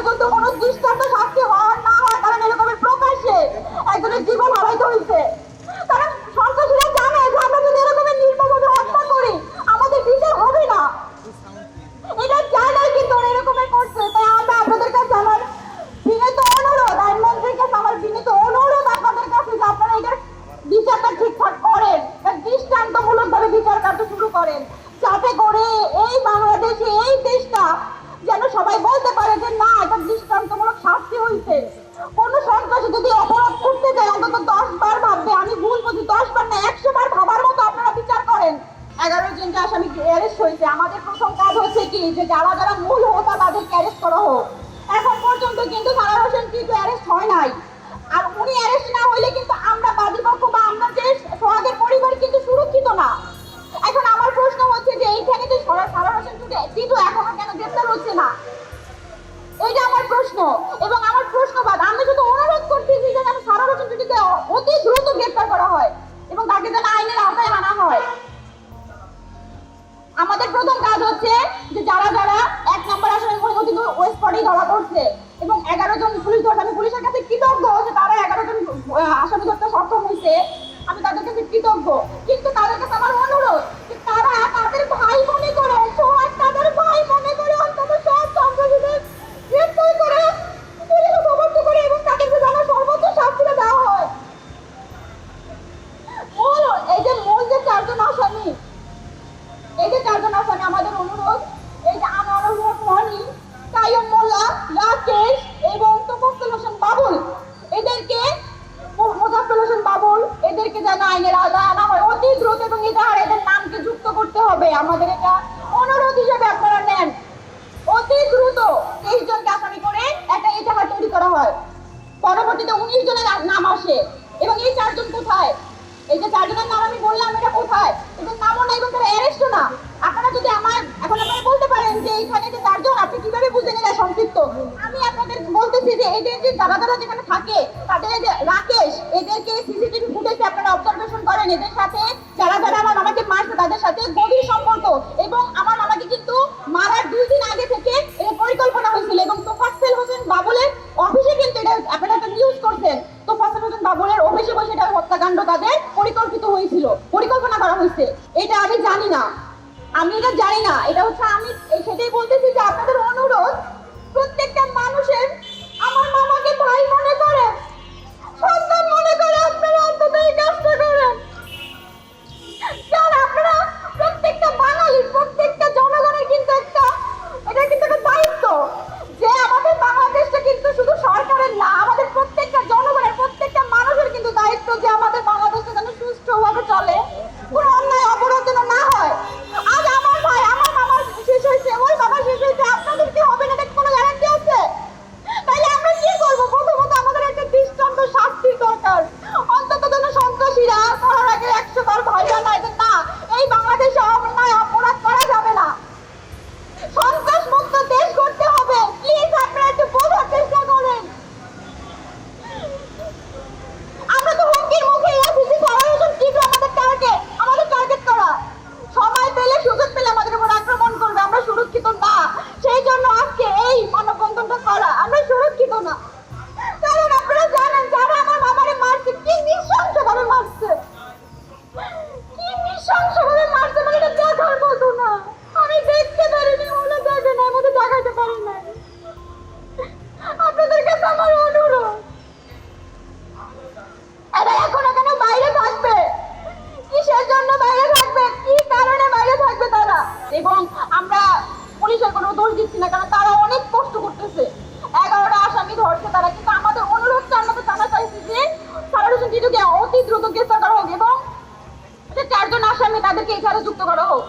পর্যন্ত কোনো দৃষ্টান্ত শাস্তি হওয়ার না হওয়ার কারণে এরকমের প্রকাশ্যে একজনের জীবন হারাইতে হয়েছে। অনুরোধ আইনমন্ত্রীর কাছে আমার বিনীত অনুরোধ আপনাদের কাছে যে আপনারা এটার ঠিকঠাক করেন দৃষ্টান্তমূলক ভাবে বিচার কার্য শুরু করেন। যাতে করে এই বাংলাদেশে, এই দেশটা যেন সবাই বলতে পারে যে না, এটা দৃষ্টান্তমূলক শাস্তি হয়েছে কোন সন্ত্রাসী যদি অপরাধ করতে যায়, অন্তত দশ বার ভাববে, আমি ভুল বলছি দশ বার না একশো বার ভাবার মতো আপনারা বিচার করেন। এগারো জনকে আসামি অ্যারেস্ট হয়েছে। আমাদের প্রথম কাজ হচ্ছে কি, যে যারা যারা মূল হোতা তাদেরকে অ্যারেস্ট করা হোক। এখন পর্যন্ত কিন্তু সারা হোসেন কিন্তু অ্যারেস্ট হয় নাই। আর উনি অ্যারেস্ট এইটা আমার প্রশ্ন, এবং আমার প্রশ্নবাদ, আমি শুধু অনুরোধ করতেছি যে যেন সারা বছর টিটুকে অতি দ্রুত গ্রেপ্তার করা হয় এবং তাকে যেন আইনের আওতায় আনা হয়। আমাদের প্রথম কাজ হচ্ছে যে যারা যারা এক নম্বর আসলে ওয়েস্ট পটেই ধরা পড়ছে রাকেশ এবং তোফাজ্জল হোসেন বাবুল, এদেরকে মো- মোজাফফর হোসেন বাবুল, এদেরকে যেন আইনের আওতায় আনা হয়। অতি দ্রুত এবং এদের এদের নামকে যুক্ত করতে হবে। আমাদের এটা অনুরোধ হিসেবে আপনারা নেন। অতি দ্রুত তেইশ জনকে আসামি করে একটা এজাহার তৈরি করা হয়। পরবর্তীতে উনিশ জনের নাম আসে। এবং এই চারজন কোথায়? এই যে চারজনের নাম আমি বললাম, এটা কোথায়? এদের নামও নাই এবং তারা অ্যারেস্টও না আপনারা যদি আমার এখন আপনারা বলতে পারেন যে চারজন আপনি কীভাবে বুঝে নিলেন সম্পৃক্ত আমি আপনাদের বলতেছি যে এদের যে যারা যারা যেখানে থাকে, তাদের যে রাকেশ, এদেরকে সিসিটিভি ফুটেজে আপনারা অবজারভেশন করেন। এদের সাথে যারা যারা আমার মামাকে মারছে, তাদের সাথে গভীর সম্পর্ক। এবং আমার মামাকে কিন্তু মারার দুই দিন আগে থেকে এটা পরিকল্পনা হয়েছিল। এবং তোফাজ্জল হোসেন বাবুলের অফিসে কিন্তু এটা আপনারা একটা নিউজ করছেন। তোফাজ্জল হোসেন বাবুলের অফিসে বসে এটা হত্যাকাণ্ড তাদের পরিকল্পিত হয়েছিল, পরিকল্পনা করা হয়েছে। এটা আমি জানি না। আমি এটা জানি না। এটা হচ্ছে আমি সেটাই বলতেছি যে আপনাদের অনুরোধ, প্রত্যেকটা মানুষের আমার মামাকে ভাই মনে করে। Nó চারজন তাদেরকে যুক্ত করা হোক।